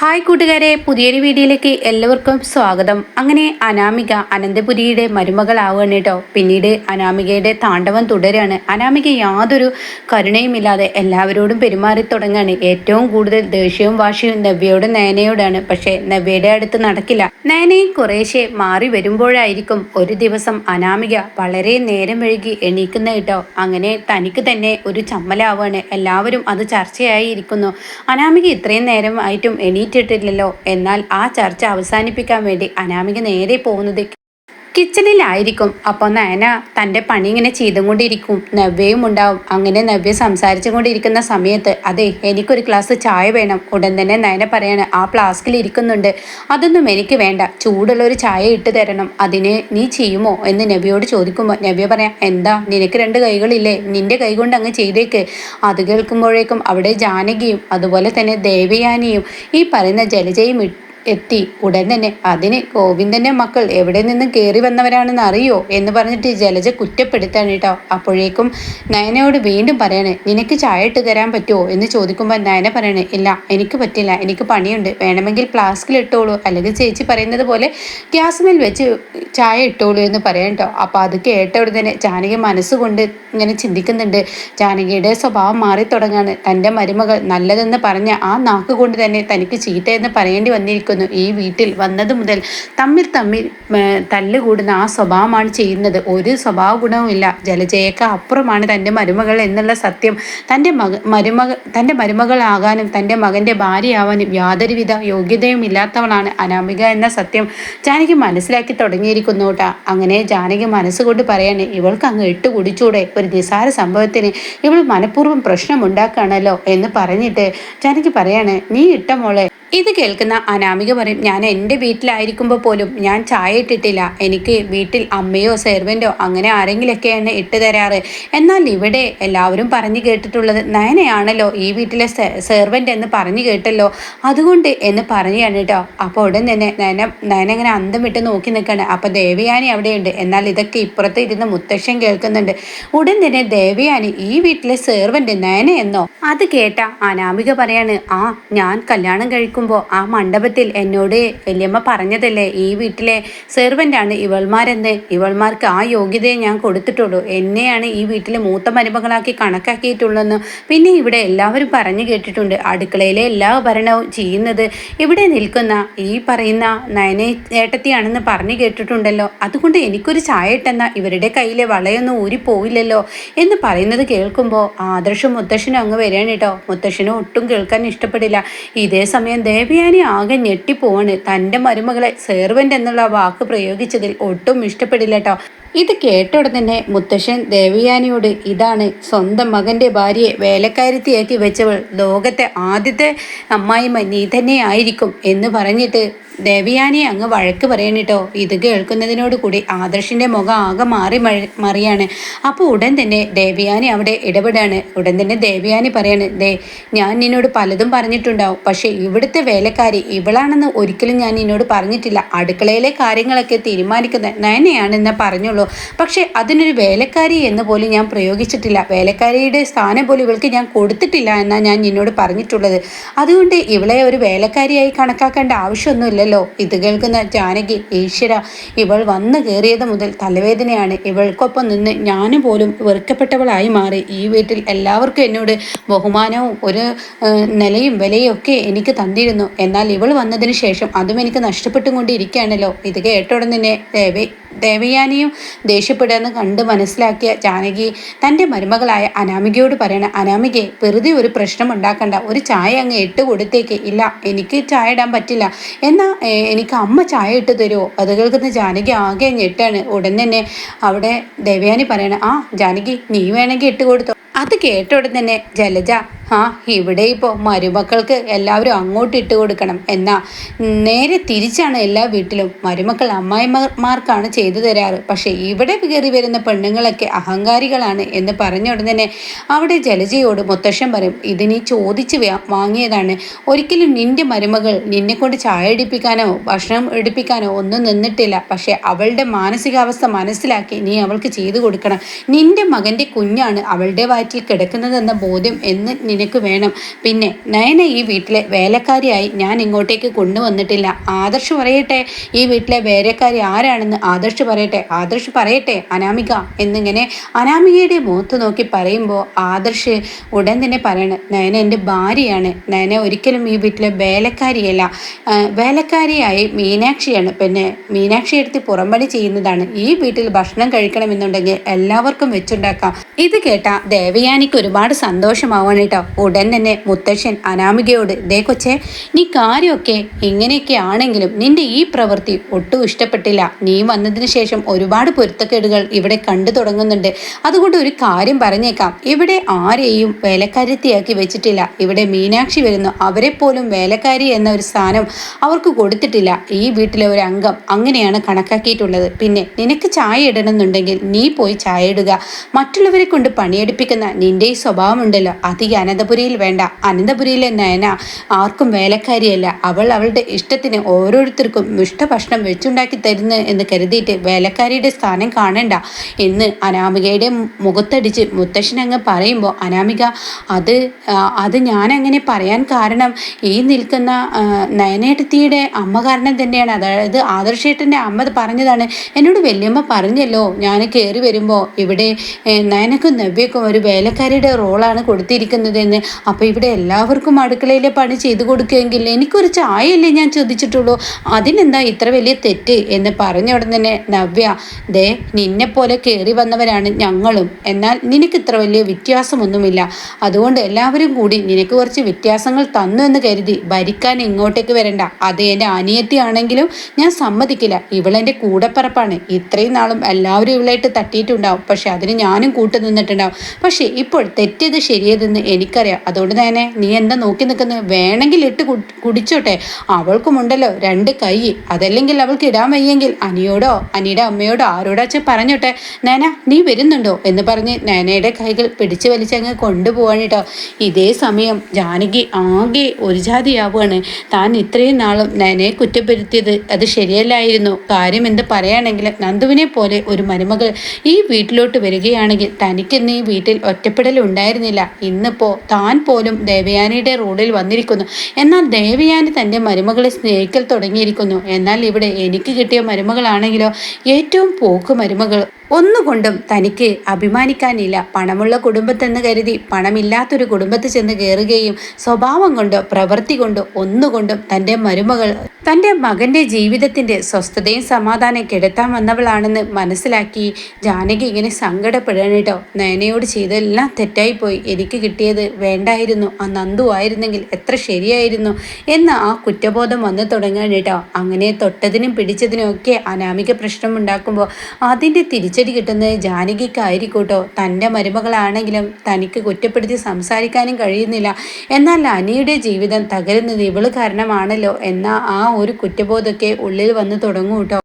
Hi കൂട്ടുകാരെ പുതിയൊരു വീഡിയോയിലേക്ക് എല്ലാവർക്കും സ്വാഗതം. അങ്ങനെ അനാമിക അനന്തപുരിയുടെ മരുമകളാവുകയാണ് കേട്ടോ. പിന്നീട് അനാമികയുടെ താണ്ഡവം തുടരുകയാണ്. അനാമിക യാതൊരു കരുണയുമില്ലാതെ എല്ലാവരോടും പെരുമാറി തുടങ്ങുകയാണ്. ഏറ്റവും കൂടുതൽ ദേഷ്യവും വാശിയും നവ്യയോടും നയനയോടാണ്. പക്ഷേ നവ്യയുടെ അടുത്ത് നടക്കില്ല. നയനയും കുറേശ്ശെ മാറി വരുമ്പോഴായിരിക്കും ഒരു ദിവസം അനാമിക വളരെ നേരം വഴുകി എണീക്കുന്ന കേട്ടോ. അങ്ങനെ തനിക്ക് തന്നെ ഒരു ചമ്മലാവുകയാണ്. എല്ലാവരും അത് ചർച്ചയായിരിക്കുന്നു. അനാമിക ഇത്രയും നേരം ആയിട്ടും എണീറ്റിട്ടില്ലല്ലോ. എന്നാൽ ആ ചർച്ച അവസാനിപ്പിക്കാൻ വേണ്ടി അനാമിക നേരെ പോകുന്നത് കിച്ചണിലായിരിക്കും അപ്പോൾ നയന തന്റെ പണി ഇങ്ങനെ ചെയ്തുകൊണ്ടിരിക്കും. നവ്യയും ഉണ്ടാവും. അങ്ങനെ നവ്യ സംസാരിച്ചു കൊണ്ടിരിക്കുന്ന സമയത്ത് അതെ എനിക്കൊരു ഗ്ലാസ് ചായ വേണം. ഉടൻ തന്നെ നയന പറയാണ് ആ ഫ്ലാസ്കിൽ ഇരിക്കുന്നുണ്ട്. അതൊന്നും എനിക്ക് വേണ്ട. ചൂടുള്ള ഒരു ചായ ഇട്ട് തരണം. അതിന് നീ ചെയ്യുമോ? എന്ന് നവ്യയോട് ചോദിക്കുമ്പോൾ നവ്യ പറയാം എന്താ? നിനക്ക് രണ്ട് കൈകളില്ലേ? നിന്റെ കൈ കൊണ്ട് അങ്ങ് ചെയ്തേക്ക്. അത് കേൾക്കുമ്പോഴേക്കും അവിടെ ജാനകിയും അതുപോലെ തന്നെ ദേവയാനിയും ഈ പറയുന്ന ജലജയും എത്തി. ഉടൻ തന്നെ അതിന് ഗോവിന്ദന്റെ മക്കൾ എവിടെ നിന്ന് കയറി വന്നവരാണെന്ന് അറിയോ? എന്ന് പറഞ്ഞിട്ട് ജലജ കുറ്റപ്പെടുത്താണ് കേട്ടോ. അപ്പോഴേക്കും നയനയോട് വീണ്ടും പറയണേ നിനക്ക് ചായ ഇട്ട് തരാൻ പറ്റുമോ എന്ന് ചോദിക്കുമ്പോൾ നയന പറയണേ ഇല്ല എനിക്ക് പറ്റില്ല. എനിക്ക് പണിയുണ്ട്. വേണമെങ്കിൽ ഫ്ലാസ്കിൽ ഇട്ടോളൂ. അല്ലെങ്കിൽ ചേച്ചി പറയുന്നത് പോലെ ഗ്യാസ്മേൽ വെച്ച് ചായ ഇട്ടോളൂ എന്ന് പറയാം കേട്ടോ. അപ്പോൾ അത് കേട്ട തന്നെ ജാനകി മനസ്സുകൊണ്ട് ഇങ്ങനെ ചിന്തിക്കുന്നുണ്ട്. ജാനകിയുടെ സ്വഭാവം മാറി തുടങ്ങാണ്. തന്റെ മരുമകൾ നല്ലതെന്ന് പറഞ്ഞ ആ നാക്ക് കൊണ്ട് തന്നെ തനിക്ക് ചീത്തയെന്ന് പറയേണ്ടി വന്നിരിക്കുന്നു. ഈ വീട്ടിൽ വന്നത് മുതൽ തമ്മിൽ തമ്മിൽ തല്ലുകൂടുന്ന ആ സ്വഭാവമാണ് ചെയ്യുന്നത്. ഒരു സ്വഭാവ ഗുണവും ഇല്ല ജലജയൊക്കെ അപ്പുറമാണ് തന്റെ മരുമകൾ എന്നുള്ള സത്യം. തന്റെ മക മരുമക തന്റെ മരുമകളാകാനും തന്റെ മകന്റെ ഭാര്യയാവാനും യാതൊരുവിധ യോഗ്യതയും ഇല്ലാത്തവളാണ് അനാമിക എന്ന സത്യം ജാനകി മനസ്സിലാക്കി തുടങ്ങിയിരിക്കുന്നു കേട്ടാ. അങ്ങനെ ജാനകി മനസ്സുകൊണ്ട് പറയാണ് ഇവൾക്ക് അങ്ങ് ഇട്ട് കുടിച്ചൂടെ. ഒരു നിസാര സംഭവത്തിന് ഇവൾ മനഃപൂർവം പ്രശ്നമുണ്ടാക്കുകയാണല്ലോ എന്ന് പറഞ്ഞിട്ട് ജാനകി പറയാണ് നീ ഇട്ട മോളെ ഇത് കേൾക്കുന്ന അനാമിക പറയും ഞാൻ എന്റെ വീട്ടിലായിരിക്കുമ്പോൾ പോലും ഞാൻ ചായ ഇട്ടിട്ടില്ല. എനിക്ക് വീട്ടിൽ അമ്മയോ സെർവന്റോ അങ്ങനെ ആരെങ്കിലൊക്കെയാണ് ഇട്ട് തരാറ്. എന്നാൽ ഇവിടെ എല്ലാവരും പറഞ്ഞു കേട്ടിട്ടുള്ളത് നയനയാണല്ലോ. ഈ വീട്ടിലെ സെർവന്റ് എന്ന് പറഞ്ഞു കേട്ടല്ലോ. അതുകൊണ്ട് എന്ന് പറഞ്ഞാണ് കേട്ടോ അപ്പോൾ ഉടൻ തന്നെ നയന നയന ഇങ്ങനെ അന്തം വിട്ട് നോക്കി നിൽക്കുകയാണ് അപ്പോൾ ദേവയാനി അവിടെയുണ്ട്. എന്നാൽ ഇതൊക്കെ ഇപ്പുറത്ത് ഇരുന്ന് മുത്തശ്ശൻ കേൾക്കുന്നുണ്ട്. ഉടൻ തന്നെ ദേവയാനി ഈ വീട്ടിലെ സെർവന്റ് നയന എന്നോ അത് കേട്ട അനാമിക പറയാണ് ആ ഞാൻ കല്യാണം കഴിക്കും. നിൽക്കുമ്പോൾ ആ മണ്ഡപത്തിൽ എന്നോട് വല്യമ്മ പറഞ്ഞതല്ലേ ഈ വീട്ടിലെ സെർവന്റാണ് ഇവൾമാരെന്ന്. ഇവൾമാർക്ക് ആ യോഗ്യതയെ ഞാൻ കൊടുത്തിട്ടുള്ളൂ. എന്നെയാണ് ഈ വീട്ടിലെ മൂത്ത മരുമകളാക്കി കണക്കാക്കിയിട്ടുള്ളതെന്ന് പിന്നെ ഇവിടെ എല്ലാവരും പറഞ്ഞു കേട്ടിട്ടുണ്ട്. അടുക്കളയിലെ എല്ലാ ഭരണവും ചെയ്യുന്നത് ഇവിടെ നിൽക്കുന്ന ഈ പറയുന്ന നയനെ ഏട്ടത്തിയാണെന്ന് പറഞ്ഞു കേട്ടിട്ടുണ്ടല്ലോ. അതുകൊണ്ട് എനിക്കൊരു ചായ ഇട്ടെന്ന. ഇവരുടെ കയ്യിലെ വളയൊന്നും ഊരിപ്പോയില്ലല്ലോ എന്ന് പറയുന്നത് കേൾക്കുമ്പോൾ ആദർശം മുത്തശ്ശനും അങ്ങ് വരികയാണ് കേട്ടോ. മുത്തശ്ശനും ഒട്ടും കേൾക്കാൻ ഇഷ്ടപ്പെടില്ല. ഇതേ സമയം ദേവയാനി ആകെ ഞെട്ടിപ്പോവാണ്. തന്റെ മരുമകളെ സെർവന്റ് എന്നുള്ള വാക്ക് പ്രയോഗിച്ചതിൽ ഒട്ടും ഇഷ്ടപ്പെടില്ല കേട്ടോ ഇത് കേട്ട ഉടനെ മുത്തശ്ശൻ ദേവയാനിയോട് ഇതാണ് സ്വന്തം മകന്റെ ഭാര്യയെ വേലക്കാരുത്തിയാക്കി വെച്ചവൾ ലോകത്തെ ആദ്യത്തെ അമ്മായിമ്മ നീ തന്നെ ആയിരിക്കും എന്ന് പറഞ്ഞിട്ട് ദേവയാനി അങ്ങ് വഴക്ക് പറയണിട്ടോ ഇത് കേൾക്കുന്നതിനോട് കൂടി ആദർശിന്റെ മുഖം ആകെ മാറി മറിയാണ്. അപ്പോൾ ഉടൻ തന്നെ ദേവയാനി അവിടെ ഇടപെടാണ്. ഉടൻ തന്നെ ദേവയാനി പറയാണ് ദേ ഞാൻ നിന്നോട് പലതും പറഞ്ഞിട്ടുണ്ടാവും. പക്ഷേ ഇവിടുത്തെ വേലക്കാരി ഇവളാണെന്ന് ഒരിക്കലും ഞാൻ നിന്നോട് പറഞ്ഞിട്ടില്ല. അടുക്കളയിലെ കാര്യങ്ങളൊക്കെ തീരുമാനിക്കുന്നത് നയനയാണെന്ന് പറഞ്ഞുള്ളൂ. പക്ഷേ അതിനൊരു വേലക്കാരി എന്ന് പോലും ഞാൻ പ്രയോഗിച്ചിട്ടില്ല. വേലക്കാരിയുടെ സ്ഥാനം പോലും ഇവൾക്ക് ഞാൻ കൊടുത്തിട്ടില്ല എന്നാണ് ഞാൻ നിന്നോട് പറഞ്ഞിട്ടുള്ളത്. അതുകൊണ്ട് ഇവളെ ഒരു വേലക്കാരിയായി കണക്കാക്കേണ്ട ആവശ്യമൊന്നുമില്ല ഉണ്ടല്ലോ ഇത് കേൾക്കുന്ന ജാനകി ഈശ്വര ഇവൾ വന്നു കയറിയത് മുതൽ തലവേദനയാണ്. ഇവൾക്കൊപ്പം നിന്ന് ഞാനും പോലും വെറുക്കപ്പെട്ടവളായി മാറി. ഈ വീട്ടിൽ എല്ലാവർക്കും എന്നോട് ബഹുമാനവും ഒരു നിലയും വിലയും ഒക്കെ എനിക്ക് തന്നിരുന്നു. എന്നാൽ ഇവൾ വന്നതിന് ശേഷം അതും എനിക്ക് നഷ്ടപ്പെട്ടുകൊണ്ടിരിക്കുകയാണല്ലോ. ഇത് കേട്ടോടെ തന്നെ ദേവി ദേവയാനിയും ദേഷ്യപ്പെടുകയെന്ന് കണ്ട് മനസ്സിലാക്കിയ ജാനകി തന്റെ മരുമകളായ അനാമികയോട് പറയണ അനാമികയെ വെറുതെ ഒരു പ്രശ്നം ഉണ്ടാക്കണ്ട. ഒരു ചായ അങ്ങ് ഇട്ട് കൊടുത്തേക്ക്. ഇല്ല എനിക്ക് ചായ ഇടാൻ പറ്റില്ല. എന്നാൽ എനിക്ക് അമ്മ ചായ ഇട്ട് തരുമോ അത് കേൾക്കുന്ന ജാനകി ആകെ ഞെട്ടാണ്. ഉടൻ തന്നെ അവിടെ ദേവയാനി പറയണ ആ ജാനകി നീ വേണമെങ്കിൽ ഇട്ട് കൊടുത്തോ അത് കേട്ട ഉടൻ തന്നെ ജലജ ആ ഇവിടെ ഇപ്പോൾ മരുമക്കൾക്ക് എല്ലാവരും അങ്ങോട്ട് ഇട്ട് കൊടുക്കണം. എന്നാ നേരെ തിരിച്ചാണ് എല്ലാ വീട്ടിലും മരുമക്കൾ അമ്മായിമാർക്കാണ് ചെയ്തു തരാറ്. പക്ഷേ ഇവിടെ കയറി വരുന്ന പെണ്ണുങ്ങളൊക്കെ അഹങ്കാരികളാണ് എന്ന് പറഞ്ഞ ഉടനെ അവിടെ ജലജയോട് മുത്തശ്ശൻ പറയും ഇതിനി ചോദിച്ച് വാങ്ങിയതാണ്. ഒരിക്കലും നിന്റെ മരുമകൾ നിന്നെ കൊണ്ട് ചായ എടുപ്പിക്കാനോ ഭക്ഷണം എടുപ്പിക്കാനോ ഒന്നും നിന്നിട്ടില്ല. പക്ഷേ അവളുടെ മാനസികാവസ്ഥ മനസ്സിലാക്കി നീ അവൾക്ക് ചെയ്തു കൊടുക്കണം. നിന്റെ മകന്റെ കുഞ്ഞാണ് അവളുടെ വയറ്റിൽ കിടക്കുന്നതെന്ന ബോധ്യം എന്ന് നിനക്ക് വേണം. പിന്നെ നയന ഈ വീട്ടിലെ വേലക്കാരിയായി ഞാൻ ഇങ്ങോട്ടേക്ക് കൊണ്ടുവന്നിട്ടില്ല. ആദർശ് പറയട്ടെ ഈ വീട്ടിലെ വേലക്കാരി ആരാണെന്ന് ആദർശ് പറയട്ടെ ആദർശ് പറയട്ടെ അനാമിക എന്നിങ്ങനെ അനാമികയുടെ മുഖത്ത് നോക്കി പറയുമ്പോൾ ആദർശ് ഉടൻ തന്നെ പറയണം നയന എന്റെ ഭാര്യയാണ്. നയന ഒരിക്കലും ഈ വീട്ടിലെ വേലക്കാരിയല്ല. വേലക്കാരിയായി മീനാക്ഷിയാണ്. പിന്നെ മീനാക്ഷി എടുത്ത് പുറംപണി ചെയ്യുന്നതാണ്. ഈ വീട്ടിൽ ഭക്ഷണം കഴിക്കണമെന്നുണ്ടെങ്കിൽ എല്ലാവർക്കും വെച്ചുണ്ടാക്കാം. ഇത് കേട്ട ദേവയാനിക്ക് ഒരുപാട് സന്തോഷമാവാണ് കേട്ടോ. ഉടൻ തന്നെ മുത്തശ്ശൻ അനാമികയോട് ദേ കൊച്ചെ നീ കാര്യമൊക്കെ ഇങ്ങനെയൊക്കെ ആണെങ്കിലും നിന്റെ ഈ പ്രവൃത്തി ഒട്ടും ഇഷ്ടപ്പെട്ടില്ല. നീ വന്നതിന് ശേഷം ഒരുപാട് പൊരുത്തക്കേടുകൾ ഇവിടെ കണ്ടു തുടങ്ങുന്നുണ്ട്. അതുകൊണ്ട് ഒരു കാര്യം പറഞ്ഞേക്കാം. ഇവിടെ ആരെയും വേലക്കാരത്തിയാക്കി വെച്ചിട്ടില്ല. ഇവിടെ മീനാക്ഷി വരുന്നു. അവരെ പോലും വേലക്കാരി എന്ന ഒരു സ്ഥാനം അവർക്ക് കൊടുത്തിട്ടില്ല. ഈ വീട്ടിലെ ഒരു അംഗം അങ്ങനെയാണ് കണക്കാക്കിയിട്ടുള്ളത്. പിന്നെ നിനക്ക് ചായ ഇടണമെന്നുണ്ടെങ്കിൽ നീ പോയി ചായ ഇടുക. മറ്റുള്ളവരെ കൊണ്ട് പണിയെടുപ്പിക്കുന്ന നിന്റെ ഈ സ്വഭാവമുണ്ടല്ലോ. അത് അനന്തപുരിയിൽ വേണ്ട. അനന്തപുരിയിലെ നയന ആർക്കും വേലക്കാരിയല്ല. അവൾ അവളുടെ ഇഷ്ടത്തിന് ഓരോരുത്തർക്കും ഇഷ്ടഭക്ഷണം വെച്ചുണ്ടാക്കി തരുന്നു എന്ന് കരുതിയിട്ട് വേലക്കാരിയുടെ സ്ഥാനം കാണണ്ട എന്ന് അനാമികയുടെ മുഖത്തടിച്ച് മുത്തശ്ശൻ അങ്ങ് പറയുമ്പോൾ അനാമിക അത് അത് ഞാൻ അങ്ങനെ പറയാൻ കാരണം ഈ നിൽക്കുന്ന നയനേട്ടത്തിയുടെ അമ്മ കാരണം തന്നെയാണ്. അതായത് ആദർശേട്ടന്റെ അമ്മ പറഞ്ഞതാണ്. എന്നോട് വല്യമ്മ പറഞ്ഞല്ലോ ഞാൻ കയറി വരുമ്പോൾ ഇവിടെ നയനക്കും നവ്യക്കും ഒരു വേലക്കാരിയുടെ റോളാണ് കൊടുത്തിരിക്കുന്നതെന്ന് അപ്പോൾ ഇവിടെ എല്ലാവർക്കും അടുക്കളയിലെ പണി ചെയ്തു കൊടുക്കുമെങ്കിൽ എനിക്കൊരു ചായയല്ലേ ഞാൻ ചോദിച്ചിട്ടുള്ളൂ? അതിനെന്താ ഇത്ര വലിയ തെറ്റ്? എന്ന് പറഞ്ഞ ഉടൻ തന്നെ നവ്യ ദേ നിന്നെ പോലെ കയറി വന്നവരാണ് ഞങ്ങളും. എന്നാൽ നിനക്ക് ഇത്ര വലിയ വ്യത്യാസമൊന്നുമില്ല. അതുകൊണ്ട് എല്ലാവരും കൂടി നിനക്ക് കുറച്ച് വ്യത്യാസങ്ങൾ തന്നു എന്ന് കരുതി ഭരിക്കാൻ ഇങ്ങോട്ടേക്ക് വരണ്ട. അത് എന്റെ അനിയത്തിയാണെങ്കിലും ഞാൻ സമ്മതിക്കില്ല. ഇവളെന്റെ കൂടപ്പറപ്പാണ്. ഇത്രയും നാളും എല്ലാവരും ഇവളായിട്ട് തട്ടിയിട്ടുണ്ടാവും. പക്ഷെ അതിന് ഞാനും കൂട്ടു നിന്നിട്ടുണ്ടാവും. പക്ഷേ ഇപ്പോൾ തെറ്റിയത് ശരിയതെന്ന് എനിക്കറിയാം. അതുകൊണ്ട് തന്നെ നീ എന്താ നോക്കി നിൽക്കുന്നത്? വേണമെങ്കിൽ ഇട്ട് കുടിച്ചോട്ടെ. അവൾക്കുമുണ്ടല്ലോ രണ്ട് കൈ. അതല്ലെങ്കിൽ അവൾക്ക് ഇടാൻ വയ്യെങ്കിൽ അനിയോടോ അനിയുടെ അമ്മയോടോ ആരോടാച്ച പറഞ്ഞോട്ടെ. നന നീ വരുന്നുണ്ടോ? എന്ന് പറഞ്ഞ് നേനയുടെ കൈകൾ പിടിച്ചു വലിച്ചങ്ങ് കൊണ്ടുപോവാണ് കേട്ടോ. ഇതേ സമയം ജാനകി ആകെ ഒരു ജാതിയാവുകയാണ്. താൻ ഇത്രയും നാളും നനയെ കുറ്റപ്പെടുത്തിയത് അത് ശരിയല്ലായിരുന്നു. കാര്യം എന്ത് പറയുകയാണെങ്കിൽ നന്ദുവിനെ പോലെ ഒരു മരുമകൾ ഈ വീട്ടിലോട്ട് വരികയാണെങ്കിൽ തനിക്കിന്ന് ഈ വീട്ടിൽ ഒറ്റപ്പെടൽ ഉണ്ടായിരുന്നില്ല. ഇന്നിപ്പോൾ താൻ പോലും ദേവയാനിയുടെ റോഡിൽ വന്നിരിക്കുന്നു. എന്നാൽ ദേവയാനി തന്റെ മരുമകളെ സ്നേഹിക്കൽ തുടങ്ങിയിരിക്കുന്നു. എന്നാൽ ഇവിടെ എനിക്ക് കിട്ടിയ മരുമകളാണെങ്കിലോ? ഏറ്റവും പോക്ക് മരുമകൾ. ഒന്നുകൊണ്ടും തനിക്ക് അഭിമാനിക്കാനില്ല. പണമുള്ള കുടുംബത്തെന്ന് കരുതി പണമില്ലാത്തൊരു കുടുംബത്തിൽ ചെന്ന് കയറുകയും സ്വഭാവം കൊണ്ടോ പ്രവൃത്തി കൊണ്ടോ ഒന്നുകൊണ്ടും തന്റെ മരുമകൾ തന്റെ മകന്റെ ജീവിതത്തിന്റെ സ്വസ്ഥതയും സമാധാനം കെടുത്താൻ വന്നവളാണെന്ന് മനസ്സിലാക്കി ജാനകി ഇങ്ങനെ സങ്കടപ്പെടണം നയനയോട് ചെയ്തെല്ലാം തെറ്റായിപ്പോയി. എനിക്ക് കിട്ടിയത് വേണ്ടായിരുന്നു. ആ നന്ദു ആയിരുന്നെങ്കിൽ എത്ര ശരിയായിരുന്നു എന്ന് ആ കുറ്റബോധം വന്നു തുടങ്ങാൻ കേട്ടോ. അങ്ങനെ തൊട്ടതിനും പിടിച്ചതിനും ഒക്കെ അനാമിക പ്രശ്നം ഉണ്ടാക്കുമ്പോൾ അതിന്റെ തിരിച്ചടി കിട്ടുന്നത് ജാനകിക്കായിരിക്കൂട്ടോ. തന്റെ മരുമകളാണെങ്കിലും തനിക്ക് കുറ്റപ്പെടുത്തി സംസാരിക്കാനും കഴിയുന്നില്ല. എന്നാൽ അനിയുടെ ജീവിതം തകരുന്നത് ഇവൾ കാരണമാണല്ലോ എന്ന ആ ഒരു കുറ്റബോധമൊക്കെ ഉള്ളിൽ വന്ന് തുടങ്ങും കേട്ടോ.